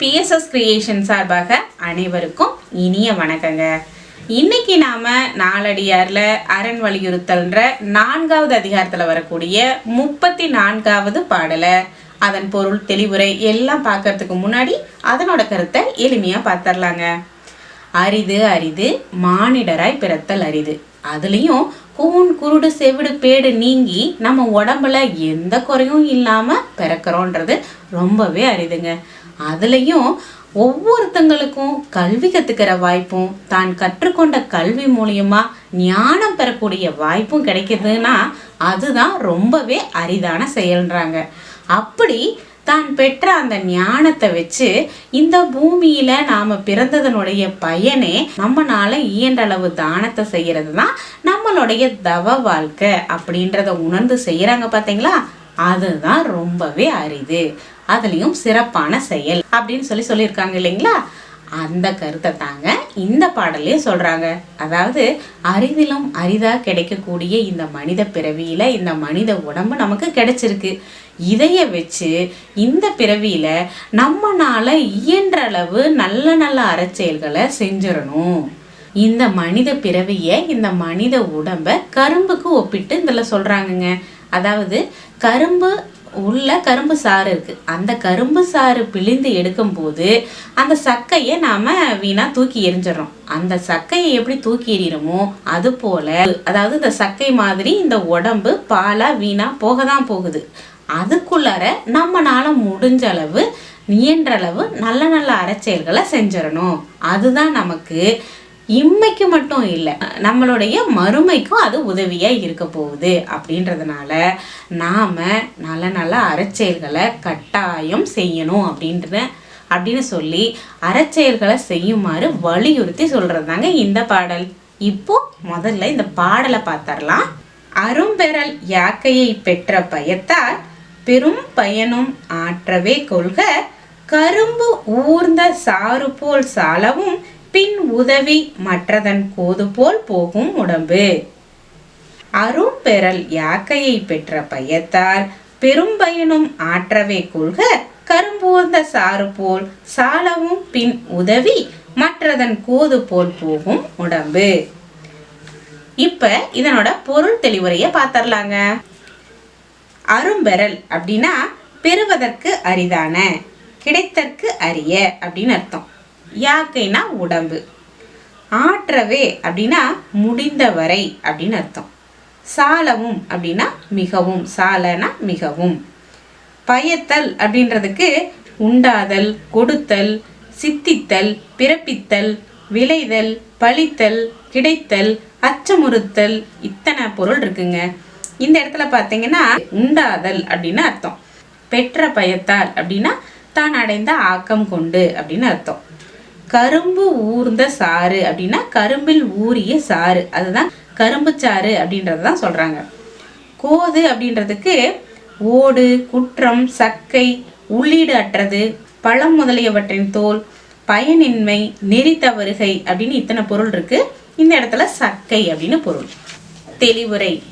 BSS creation சார்பாக அனைவருக்கும் இனிய வணக்கங்க. இன்னைக்கு நாம நாலடியார்ல அரண் வலியுறுத்தல்ன்ற நான்காவது அதிகாரத்துல வரக்கூடிய முப்பத்தி நான்காவது பாடலை. அதன் பொருள் தெளிவுரை எல்லாம் பார்க்கறதுக்கு முன்னாடி அதனோட கருத்தை எளிமையா பார்த்துடலாங்க அரிது அரிது மானிடராய் பிறத்தல் அரிது. அதுலேயும் கூன் குருடு செவிடு பேடு நீங்கி நம்ம உடம்புல எந்த குறையும் இல்லாமல் பிறக்கிறோன்றது ரொம்பவே அரிதுங்க. அதுலேயும் ஒவ்வொருத்தங்களுக்கும் கல்வி கற்றுக்கிற வாய்ப்பும் தான் கற்றுக்கொண்ட கல்வி மூலியமா ஞானம் பெறக்கூடிய வாய்ப்பும் கிடைக்குதுன்னா அதுதான் ரொம்பவே அரிதான செயல்ன்றாங்க. அப்படி தான் பெற்ற அந்த ஞானத்தை வச்சு இந்த பூமியில நாம பிறந்ததனுடைய பயனே நம்மனால இயன்றளவு தானத்தை செய்யறது தான் நம்மளுடைய தவ வாழ்க்கை அப்படின்றத உணர்ந்து செய்யறாங்க பார்த்தீங்களா அதுதான் ரொம்பவே அரிது. அதுலேயும் சிறப்பான செயல் அப்படின்னு சொல்லி சொல்லியிருக்காங்க இல்லைங்களா? அந்த கருத்தை தாங்க இந்த பாடலையும் சொல்கிறாங்க அதாவது அரிதிலும் அரிதாக கிடைக்கக்கூடிய இந்த மனித பிறவியில் இந்த மனித உடம்பு நமக்கு கிடைச்சிருக்கு. இதைய வச்சு இந்த பிறவியில் நம்மனால் இயன்ற அளவு நல்ல நல்ல அறச்செயல்களை செஞ்சிடணும். இந்த மனித பிறவியை இந்த மனித உடம்பை கரும்புக்கு ஒப்பிட்டு இதில் சொல்கிறாங்கங்க அதாவது கரும்பு உள்ள கரும்பு சாறு இருக்கு. அந்த கரும்பு சாறு பிழிந்து எடுக்கும்போது அந்த சக்கையை நாம வீணா தூக்கி எரிஞ்சிடறோம் அந்த சக்கையை எப்படி தூக்கி எறிகிறோமோ அது போல அதாவது இந்த சக்கை மாதிரி இந்த உடம்பு பாலா வீணா போக தான் போகுது. அதுக்குள்ளார நம்மனால முடிஞ்ச அளவு இயன்ற அளவு நல்ல நல்ல அறச்செயல்களை செஞ்சிடணும். அதுதான் நமக்கு இம்மைக்கு மட்டும் இல்லை நம்மளுடைய மறுமைக்கும் அது உதவியாக இருக்க போகுது. அப்படின்றதுனால நாம் நல்ல நல்ல அறச்செயல்களை கட்டாயம் செய்யணும் அப்படின்ற அப்படின்னு சொல்லி அறச்செயல்களை செய்யுமாறு வலியுறுத்தி சொல்கிறது தாங்க இந்த பாடல். இப்போ முதல்ல இந்த பாடலை பார்த்தரலாம் அரும்பெறல் யாக்கையை பெற்ற பயத்தால் பெரும் பயனும் ஆற்றவே கொள்க. கரும்பு ஊர்ந்த சாறு போல் சாலவும் பின் உதவி மற்றதன் கோது போல் போகும் உடம்பு. அரும்பெறல் யாக்கையை பெற்ற பயத்தால் பெரும்பயனும் ஆற்றவே கொள்க கரும்புவந்த சாறு போல் சாலவும் பின் உதவி மற்றதன் கோது போல் போகும் உடம்பு. இப்ப இதனோட பொருள் தெளிவுரைய பார்த்தரலாங்க அரும்பெறல் அப்படின்னா பெறுவதற்கு அரிதான கிடைத்தற்கு அரிய அப்படின்னு அர்த்தம். யாக்கைனா உடம்பு. ஆற்றவே அப்படின்னா முடிந்தவரை அப்படின்னு அர்த்தம். சாலவும் அப்படின்னா மிகவும் சாலனா மிகவும். பயத்தல் அப்படின்றதுக்கு உண்டாதல் கொடுத்தல் சித்தித்தல் பிறப்பித்தல் விளைதல் பழித்தல் கிடைத்தல் அச்சமுறுத்தல் இத்தனை பொருள் இருக்குங்க. இந்த இடத்துல பார்த்தீங்கன்னா உண்டாதல் அப்படின்னு அர்த்தம். பெற்ற பயத்தால் அப்படின்னா தான் அடைந்த ஆக்கம் கொண்டு அப்படின்னு அர்த்தம். கரும்பு ஊர்ந்த சாறு அப்படின்னா கரும்பில் ஊறிய சாறு. அதுதான் கரும்பு சாறு அப்படின்றது தான் சொல்றாங்க. கோது அப்படின்றதுக்கு ஓடு குற்றம் சக்கை உள்ளீடு அற்றது பழம் முதலியவற்றின் தோல் பயனின்மை நெறி தவறுகை அப்படின்னு இத்தனை பொருள் இருக்கு. இந்த இடத்துல சக்கை அப்படின்னு பொருள். தெளிவுரை.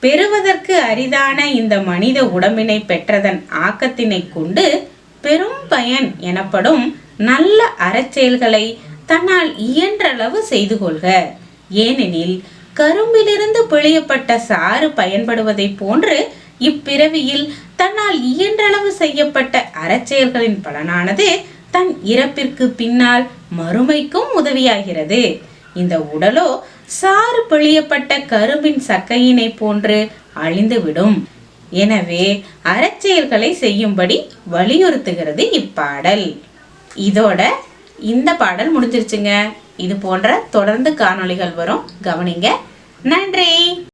பெறுவதற்கு அரிதான இந்த மனித உடம்பினை பெற்றதன் ஆக்கத்தினை கொண்டு பெரும் பயன் எனப்படும் நல்ல அறச்செயல்களை தன்னால் இயன்றளவு செய்து கொள்க. ஏனெனில் கரும்பிலிருந்து பிழியப்பட்ட சாறு பயன்படுவதைப் போன்று இப்பிறவியில் தன்னால் இயன்றளவு செய்யப்பட்ட அறச்செயல்களின் பலனானது தன் இறப்பிற்கு பின்னால் மறுமைக்கும் உதவியாகிறது. இந்த உடலோ சாறு பிழியப்பட்ட கரும்பின் சக்கையினை போன்று அழிந்துவிடும். எனவே அறச்செயல்களை செய்யும்படி வலியுறுத்துகிறது இப்பாடல். இதோட இந்த பாடல் முடிஞ்சிருச்சுங்க. இது போன்ற தொடர்ந்து காணொளிகள் வரும். கவனிங்க. நன்றி.